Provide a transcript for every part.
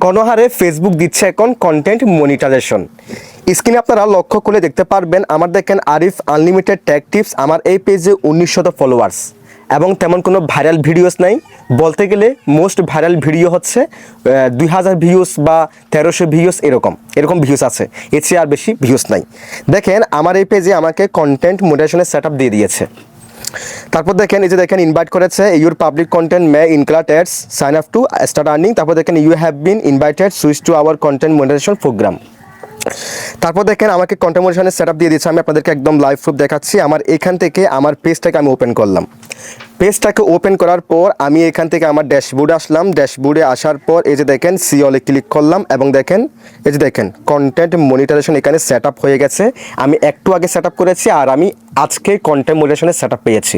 গণহারে ফেসবুক দিচ্ছে এখন কন্টেন্ট মনিটাইজেশন স্ক্রিনে আপনারা লক্ষ্য করে দেখতে পারবেন, আমার দেখেন আরিফ আনলিমিটেড ট্যাগ টিপস আমার এই পেজে উনিশশত ফলোয়ার্স এবং তেমন কোনো ভাইরাল ভিডিওস নাই। বলতে গেলে মোস্ট ভাইরাল ভিডিও হচ্ছে দুই হাজার ভিউস বা তেরোশো ভিউস এরকম এরকম ভিউস আছে। এর চেয়ে আর বেশি ভিউস নাই। দেখেন, আমার এই পেজে আমাকে কন্টেন্ট মোটিভেশনের সেট দিয়ে দিয়েছে। তারপর দেখেন, এই যে দেখেন ইনভাইট করেছে your public content may include ads sign up to start earning তারপর দেখেন you have been invited switch to our content monetization program তারপর দেখেন আমাকে কন্টেন্ট মনিটাইজেশনের সেট দিয়ে দিয়েছে। আমি আপনাদেরকে একদম লাইভ প্রুফ দেখাচ্ছি। আমার এখান থেকে আমার পেজটাকে আমি ওপেন করলাম। পেজটাকে ওপেন করার পর আমি এখান থেকে আমার ড্যাশবোর্ডে আসলাম। ড্যাশবোর্ডে আসার পর এই যে দেখেন সি অলে ক্লিক করলাম এবং দেখেন, এই যে দেখেন কন্টেন্ট মনিটারেশন এখানে সেট হয়ে গেছে। আমি একটু আগে সেট করেছি আর আমি আজকে কন্টেন্ট মনিটাইজেশনের সেট পেয়েছি।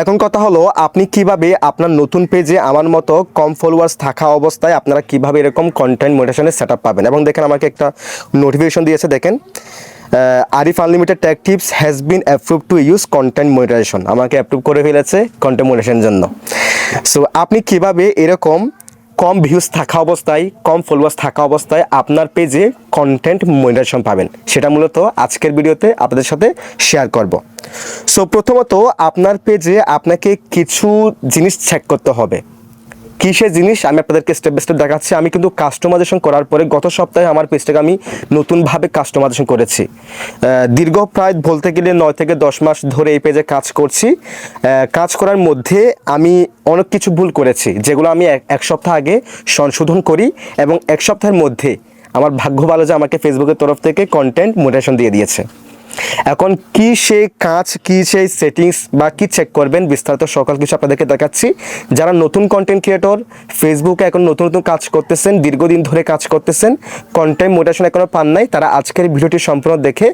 এখন কথা হলো, আপনি কীভাবে আপনার নতুন পেজে আমার মতো কম ফলোয়ার্স থাকা অবস্থায় আপনারা কীভাবে এরকম কন্টেন্ট মোটেশনের সেট পাবেন? এবং দেখেন আমাকে একটা নোটিফিকেশন দিয়েছে, দেখেন Arif unlimited tag tips has been approve to use content monetization আমাকে অ্যাপ্রুভ করে ফেলেছে কন্টেন্ট মনিটাইজেশনের জন্য। সো আপনি কীভাবে এরকম কম ভিউজ থাকা অবস্থায়, কম ফলোয়ার্স থাকা অবস্থায় আপনার পেজে কন্টেন্ট মনিটাইজেশন পাবেন। সেটা মূলত আজকের ভিডিওতে আপনাদের সাথে শেয়ার করব। সো প্রথমত আপনার পেজে আপনাকে কিছু জিনিস চেক করতে হবে। কিসের জিনিস? আমি আপনাদেরকে স্টেপ বাই স্টেপ দেখাচ্ছি। আমি কিন্তু কাস্টমাইজেশন করার পরে গত সপ্তাহে আমার পেজটাকে আমি নতুনভাবে কাস্টমাইজেশন করেছি। দীর্ঘ প্রায় বলতে গেলে নয় থেকে দশ মাস ধরে এই পেজে কাজ করছি। কাজ করার মধ্যে আমি অনেক কিছু ভুল করেছি, যেগুলো আমি এক- এক সপ্তাহ আগে সংশোধন করি এবং এক সপ্তাহের মধ্যে আমার ভাগ্য ভালো যে আমাকে ফেসবুকের তরফ থেকে কন্টেন্ট মোটিভেশন দিয়ে দিয়েছে। এখন কি সেই কাজ, কি সেই সেটিংস বা কি চেক করবেন? বিস্তারিত সকল কিছু আপনাদেরকে দেখাচ্ছি। যারা নতুন কন্টেন্ট ক্রিয়েটর ফেসবুকে এখন নতুন নতুন কাজ করতেছেন, দীর্ঘদিন ধরে কাজ করতেছেন কন্টেন্ট মোটিভেশন এখনও পান নাই, তারা আজকের ভিডিওটি সম্পূর্ণ দেখে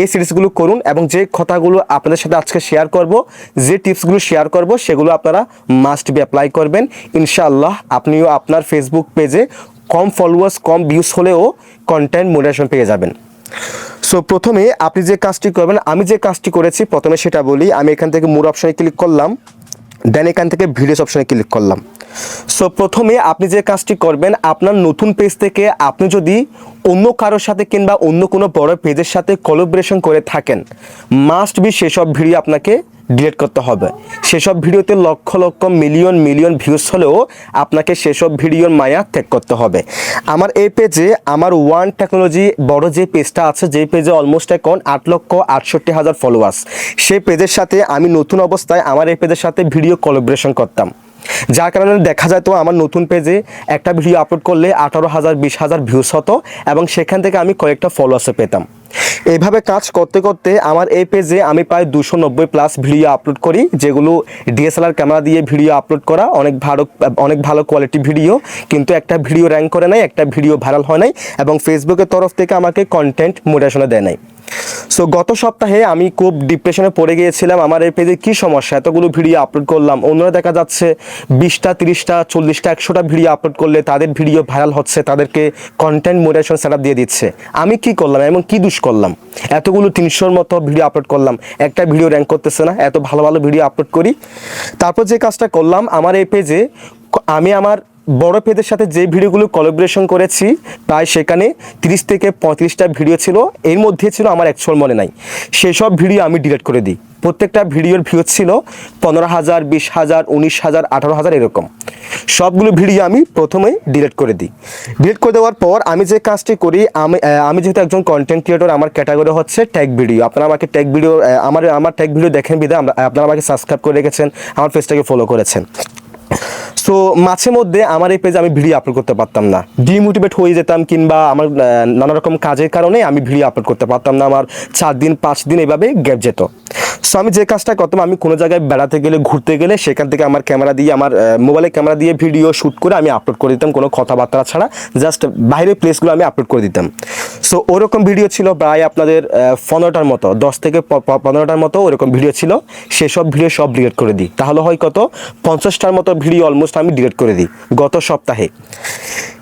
এই সিরিজগুলো করুন এবং যে কথাগুলো আপনাদের সাথে আজকে শেয়ার করব, যে টিপসগুলো শেয়ার করব, সেগুলো আপনারা মাস্ট বি অ্যাপ্লাই করবেন। ইনশাআল্লাহ আপনিও আপনার ফেসবুক পেজে কম ফলোয়ার্স কম ভিউস হলেও কন্টেন্ট মোটিভেশন পেয়ে যাবেন। সো প্রথমে আপনি যে কাজটি করবেন, আমি যে কাজটি করেছি, প্রথমে সেটা বলি, আমি এখান থেকে মোর অপশনে ক্লিক করলাম দেন এখান থেকে ভিডিওস অপশনে ক্লিক করলাম। সো প্রথমে আপনি যে কাজটি করবেন, আপনার নতুন পেজ থেকে আপনি যদি অন্য কারোর সাথে কিংবা অন্য কোনো বড় পেজের সাথে কলাবরেশন করে থাকেন মাস্ট বি সেসব ভিডিও আপনাকে ডিলিট করতে হবে। সেসব ভিডিওতে লক্ষ লক্ষ মিলিয়ন মিলিয়ন ভিউজ হলেও আপনাকে সেসব ভিডিওর মায়া ত্যাগ করতে হবে। আমার এই পেজে আমার ওয়ান টেকনোলজি বড় যে পেজটা আছে, যে পেজে অলমোস্ট এখন আট লক্ষ আটষট্টি হাজার ফলোয়ার্স সেই পেজের সাথে আমি নতুন অবস্থায় আমার এই পেজের সাথে ভিডিও কোলাবোরেশন করতাম। যার কারণে দেখা যায় তো আমার নতুন পেজে একটা ভিডিও আপলোড করলে আঠারো হাজার, বিশ হাজার ভিউস হতো এবং সেখান থেকে আমি কয়েকটা ফলোয়ার্সও পেতাম। এইভাবে কাজ করতে করতে আমার এই পেজে আমি প্রায় দুশো নব্বই প্লাস ভিডিও আপলোড করি, যেগুলো ডিএসএলআর ক্যামেরা দিয়ে ভিডিও আপলোড করা, অনেক ভালো অনেক ভালো কোয়ালিটি ভিডিও কিন্তু একটা ভিডিও র্যাঙ্ক করে নাই একটা ভিডিও ভাইরাল হয় নাই, এবং ফেসবুকের তরফ থেকে আমাকে কন্টেন্ট মোটিভেশনে দেয় নাই। সো গত সপ্তাহে আমি খুব ডিপ্রেশনে পড়ে গিয়েছিলাম। আমার এই পেজে কী সমস্যা? এতগুলো ভিডিও আপলোড করলাম। অন্যরা দেখা যাচ্ছে বিশটা, তিরিশটা, চল্লিশটা, একশোটা ভিডিও আপলোড করলে তাদের ভিডিও ভাইরাল হচ্ছে, তাদেরকে কন্টেন্ট মোটিভেশন সেট দিয়ে দিচ্ছে। আমি কি করলাম এমন কি দুষ করলাম? এতগুলো তিনশোর মতো ভিডিও আপলোড করলাম। একটা ভিডিও র্যাঙ্ক করতেছে না, এত ভালো ভালো ভিডিও আপলোড করি। তারপর যে কাজটা করলাম, আমার এই পেজে আমি আমার বড় পেজের সাথে যে ভিডিওগুলো কোলাবোরেশন করেছি, প্রায় সেখানে তিরিশ থেকে পঁয়ত্রিশটা ভিডিও ছিল। এর মধ্যে ছিল আমার অ্যাকচুয়াল মনে নাই। সেসব ভিডিও আমি ডিলিট করে দিই। প্রত্যেকটা ভিডিওর ভিউ ছিল পনেরো হাজার, বিশ হাজার, উনিশ হাজার, আঠারো হাজার এরকম। সবগুলো ভিডিও আমি প্রথমেই ডিলিট করে দিই। ডিলিট করে দেওয়ার পর আমি যে কাজটি করি, আমি আমি যেহেতু একজন কন্টেন্ট ক্রিয়েটর আমার ক্যাটাগরি হচ্ছে ট্যাগ ভিডিও আপনারা আমাকে ট্যাগ ভিডিও আমার আমার ট্যাগ ভিডিও দেখেন বিধে আপনারা আমাকে সাবস্ক্রাইব করে রেখেছেন, আমার পেজটাকে ফলো করেছেন। সো মাঝে মধ্যে আমার এই পেজে আমি ভিডিও আপলোড করতে পারতাম না। ডিমোটিভেট হয়ে যেতাম কিংবা আমার নানা রকম কাজের কারণে আমি ভিডিও আপলোড করতে পারতাম না। আমার চার দিন, পাঁচ দিন এভাবে গ্যাপ যেত। সো আমি যে কাজটা করতাম, আমি কোনো জায়গায় বেড়াতে গেলে, ঘুরতে গেলে, সেখান থেকে আমার ক্যামেরা দিয়ে, আমার মোবাইলে ক্যামেরা দিয়ে ভিডিও শ্যুট করে আমি আপলোড করে দিতাম, কোনো কথাবার্তা ছাড়া। জাস্ট বাইরের প্লেসগুলো আমি আপলোড করে দিতাম। সো ওরকম ভিডিও ছিল প্রায় আপনাদের পনেরোটার মতো, দশ থেকে পনেরোটার মতো ওরকম ভিডিও ছিল। সেসব ভিডিও সব ডিলিট করে দিই। তাহলে হয় কত? পঞ্চাশটার মতো ভিডিও অলমোস্ট আমি ডিলিট করে দিই, গত সপ্তাহে।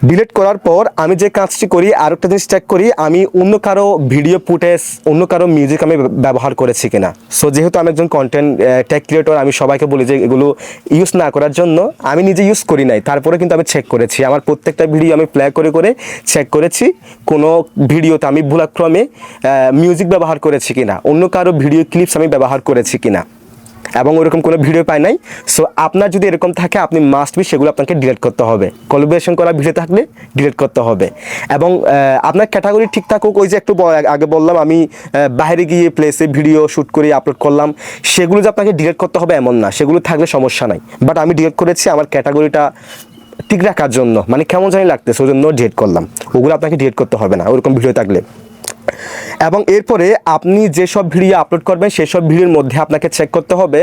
ডিলিট করার পর আমি যে কাজটি করি আর একটা জিনিস চেক করি, আমি অন্য কারও ভিডিও ফুটেজ অন্য কারও মিউজিক আমি ব্যবহার করেছি কিনা। সো যেহেতু আমি একজন কন্টেন্ট টেক ক্রিয়েটর আমি সবাইকে বলি যে এগুলো ইউজ না করার জন্য আমি নিজে ইউজ করি নাই। তারপরে কিন্তু আমি চেক করেছি। আমার প্রত্যেকটা ভিডিও আমি প্লে করে করে চেক করেছি। কোনো ভিডিওতে আমি ভুলাক্রমে মিউজিক ব্যবহার করেছি কিনা, অন্য কারও ভিডিও ক্লিপস আমি ব্যবহার করেছি কিনা। এবং ওরকম কোনো ভিডিও পাই নাই। সো আপনার যদি এরকম থাকে, আপনি মাস্ট বি সেগুলো আপনাকে ডিলেট করতে হবে। কোলাবোরেশন করা ভিডিও থাকলে ডিলেট করতে হবে। এবং আপনার ক্যাটাগরি ঠিক থাকুক, ওই যে একটু আগে বললাম, আমি বাইরে গিয়ে প্লেসে ভিডিও শ্যুট করে আপলোড করলাম, সেগুলো যে আপনাকে ডিলেট করতে হবে এমন না। সেগুলো থাকলে সমস্যা নাই। বাট আমি ডিলেট করেছি, আমার ক্যাটাগরিটা ঠিক রাখার জন্য। মানে কেমন জানি লাগতেছে, ওই জন্য ডিলিট করলাম। ওগুলো আপনাকে ডিলিট করতে হবে না, ওরকম ভিডিও থাকলে। এবং এরপরে আপনি যেসব ভিডিও আপলোড করবেন, সেসব ভিডিওর মধ্যে আপনাকে চেক করতে হবে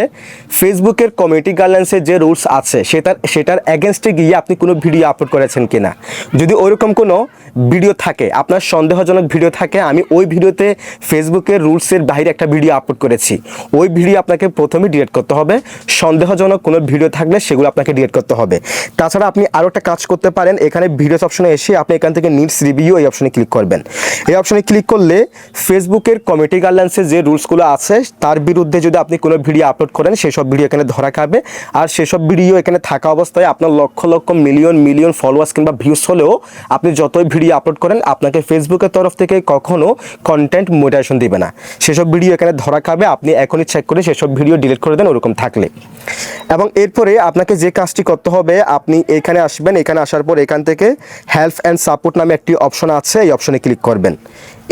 ফেসবুকের কমিউনিটি গাইডলাইন্সের যে রুলস আছে, সেটার সেটার এগেনস্টে গিয়ে আপনি কোনো ভিডিও আপলোড করেছেন কিনা। যদি ওইরকম কোনো ভিডিও থাকে, আপনার সন্দেহজনক ভিডিও থাকে, আমি ওই ভিডিওতে ফেসবুকের রুলসের বাইরে একটা ভিডিও আপলোড করেছি। ওই ভিডিও আপনাকে প্রথমে ডিলিট করতে হবে, সন্দেহজনক কোনো ভিডিও থাকলে সেগুলো আপনাকে ডিলিট করতে হবে। তাছাড়া আপনি আরও একটা কাজ করতে পারেন, এখানে ভিডিওস অপশনে এসে আপনি এখান থেকে নিডস রিভিউ এই অপশনে ক্লিক করবেন। এই অপশনে ক্লিক করলে ফেসবুকের কমিটি গাইডলাইন্সের যে রুলসগুলো আছে, তার বিরুদ্ধে যদি আপনি কোনো ভিডিও আপলোড করেন, সেসব ভিডিও এখানে ধরা খাবে। আর সেসব ভিডিও এখানে থাকা অবস্থায় আপনার lakh lakh million million followers কিংবা ভিউস হলেও আপনি যতই ভিডিও আপলোড করেন, আপনাকে ফেসবুকের তরফ থেকে কখনো কন্টেন্ট মোটিভেশন দিবে না। সেসব ভিডিও এখানে ধরা খাবে, আপনি এখনই চেক করে সেসব ভিডিও ডিলিট করে দেন, ওরকম থাকলে। এবং এরপরে আপনাকে যে কাজটি করতে হবে, আপনি এখানে আসবেন, এখানে আসার পর এখান থেকে হেল্প অ্যান্ড সাপোর্ট নামে একটি অপশন আছে, এই অপশনে ক্লিক করবেন।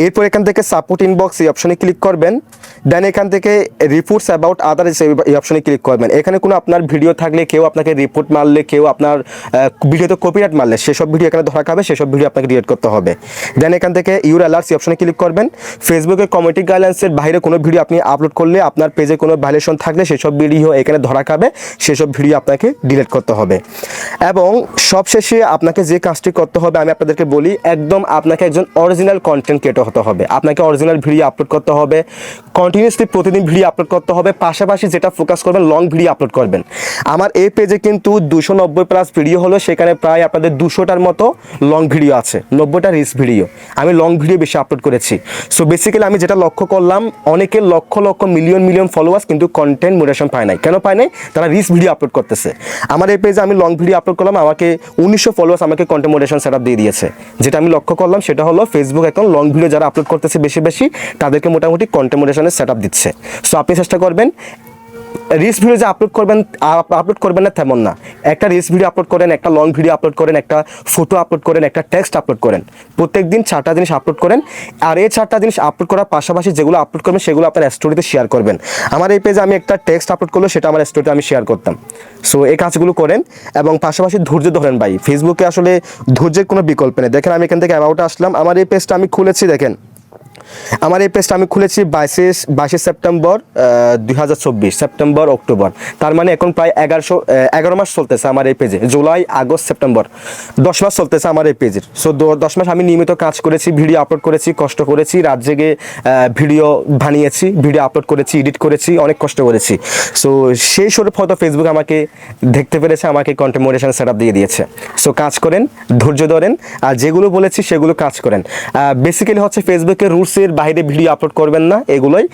এরপর এখান থেকে সাপোর্ট ইনবক্স এই অপশনে ক্লিক করবেন। দেন এখান থেকে রিপোর্টস অ্যাবাউট আদার এই অপশনে ক্লিক করবেন। এখানে কোনো আপনার ভিডিও থাকলে, কেউ আপনাকে রিপোর্ট মারলে, কেউ আপনার ভিডিওতে কপিরাইট মারলে, সেসব ভিডিও এখানে ধরা খাবে, সেসব ভিডিও আপনাকে ডিলিট করতে হবে। দেন এখান থেকে ইউর অ্যালার্টস এই অপশনে ক্লিক করবেন। ফেসবুকের কমিউনিটি গাইডলাইন্সের বাইরে কোনো ভিডিও আপনি আপলোড করলে, আপনার পেজে কোনো ভাইলেশন থাকলে, সেসব ভিডিও এখানে ধরা খাবে, সেসব ভিডিও আপনাকে ডিলিট করতে হবে। এবং সবশেষে আপনাকে যে কাজটি করতে হবে, আমি আপনাদেরকে বলি, একদম আপনাকে একজন অরিজিনাল কন্টেন্ট ক্রিয়েটর হতে হবে। আপনাকে অরিজিনাল ভিডিও আপলোড করতে হবে কন্টিনিউসলি প্রতিদিন ভিডিও আপলোড করতে হবে, পাশাপাশি যেটা ফোকাস করবেন লং ভিডিও আপলোড করবেন। আমার এই পেজে কিন্তু দুশো নব্বই প্লাস ভিডিও হলো, সেখানে প্রায় আপনাদের দুশোটার মতো লং ভিডিও আছে, নব্বইটা রিস ভিডিও আমি লং ভিডিও বেশি আপলোড করেছি। সো বেসিক্যালি আমি যেটা লক্ষ্য করলাম অনেকের lakh lakh million million followers কিন্তু কন্টেন্ট মোডেশন পায় নাই। কেন পায় নাই? তারা রিস ভিডিও আপলোড করতেছে। আমার এই পেজে আমি লং ভিডিও আপলোড করলাম, আমাকে উনিশশো ফলোয়ার্স আমাকে কন্টেন্ট মোডেশন সেট দিয়ে দিয়েছে। যেটা আমি লক্ষ্য করলাম, সেটা হলো ফেসবুক এখন লং ভিডিও যারা আপলোড করতেছে বেশি বেশি তাদেরকে মোটামুটি কন্টেমোডেশনের সেট দিচ্ছে। সো আপনি চেষ্টা করবেন রিলস ভিডিও যে আপলোড করবেন আপলোড করবেন না তেমন না। একটা রিলস ভিডিও আপলোড করেন, একটা লং ভিডিও আপলোড করেন, একটা ফটো আপলোড করেন, একটা টেক্সট আপলোড করেন। প্রত্যেক দিন চারটা জিনিস আপলোড করেন, আর এই চারটা জিনিস আপলোড করার পাশাপাশি যেগুলো আপলোড করবেন, সেগুলো আপনার স্টোরিতে শেয়ার করবেন। আমার এই পেজে আমি একটা টেক্সট আপলোড করলে সেটা আমার স্টোরিতে আমি শেয়ার করতাম। সো এই কাজগুলো করেন এবং পাশাপাশি ধৈর্য ধরেন ভাই। ফেসবুকে আসলে ধৈর্যের কোনো বিকল্প নেই। দেখেন আমি এখান থেকে অ্যাবাউটে আসলাম। আমার এই পেজটা আমি খুলেছি, দেখেন। আমার এই পেজটা আমি খুলেছি বাইশে বাইশে সেপ্টেম্বর দুই হাজার চব্বিশ, সেপ্টেম্বর, অক্টোবর। তার মানে এখন প্রায় এগারোশো এগারো মাস চলতেছে আমার এই পেজে জুলাই, আগস্ট, সেপ্টেম্বর। দশ মাস চলতেছে আমার এই পেজের সো দশ মাস আমি নিয়মিত কাজ করেছি, ভিডিও আপলোড করেছি, কষ্ট করেছি, রাত জেগে ভিডিও বানিয়েছি, ভিডিও আপলোড করেছি এডিট করেছি, অনেক কষ্ট করেছি। সো সেই স্বরূপ হয়তো ফেসবুক আমাকে দেখতে পেরেছে, আমাকে কন্টেন্ট মোডেশন সেট দিয়ে দিয়েছে। সো কাজ করেন, ধৈর্য ধরেন, আর যেগুলো বলেছি সেগুলো কাজ করেন। বেসিক্যালি হচ্ছে ফেসবুকের রুলসের বাইরে ভিডিও আপলোড করবেন না, এগুলোই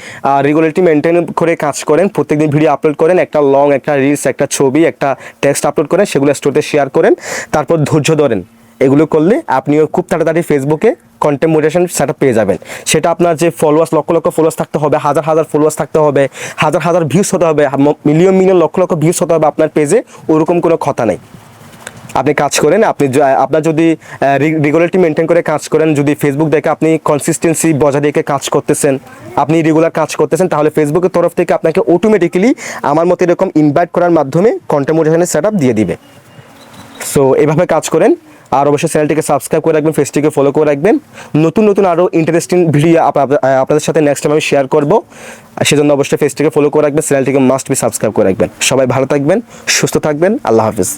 রেগুলারিটি মেনটেন করে কাজ করেন, প্রত্যেকদিন ভিডিও আপলোড করেন, একটা লং একটা রিলস একটা ছবি, একটা টেক্সট আপলোড করেন, সেগুলো স্টোরিতে শেয়ার করেন, তারপর ধৈর্য ধরেন। এগুলো করলে আপনিও খুব তাড়াতাড়ি ফেসবুকে কন্টেন্ট মোডেশন সেটা পেয়ে যাবেন। সেটা আপনার যে ফলোয়ার্স লক্ষ লক্ষ ফলোয়ার্স থাকতে হবে, হাজার হাজার ফলোয়ার্স থাকতে হবে, হাজার হাজার ভিউস হতে হবে million million lakh lakh views হতে হবে আপনার পেজে ওরকম কোনো কথা নেই। আপনি কাজ করেন, আপনি আপনার যদি রেগুলারিটি মেনটেন করে কাজ করেন, যদি ফেসবুক দেখে আপনি কনসিস্টেন্সি বজায় রেখে কাজ করতেছেন, আপনি রেগুলার কাজ করতেছেন, তাহলে ফেসবুকের তরফ থেকে আপনাকে অটোমেটিক্যালি আমার মতো এরকম ইনভাইট করার মাধ্যমে কন্টেন্ট মোটিভেশনের সেট দিয়ে দিবে। সো এভাবে কাজ করেন, আর অবশ্যই চ্যানেলটিকে সাবস্ক্রাইব করে রাখবেন ফেসটিকে ফলো করে রাখবেন। নতুন নতুন আরও ইন্টারেস্টিং ভিডিও আপনাদের সাথে নেক্সট টাইম আমি শেয়ার করব। সেজন্য অবশ্যই ফেসটিকে ফলো করে রাখবেন চ্যানেলটিকে মাস্ট বি সাবস্ক্রাইব করে রাখবেন। সবাই ভালো থাকবেন, সুস্থ থাকবেন, আল্লাহ হাফিজ।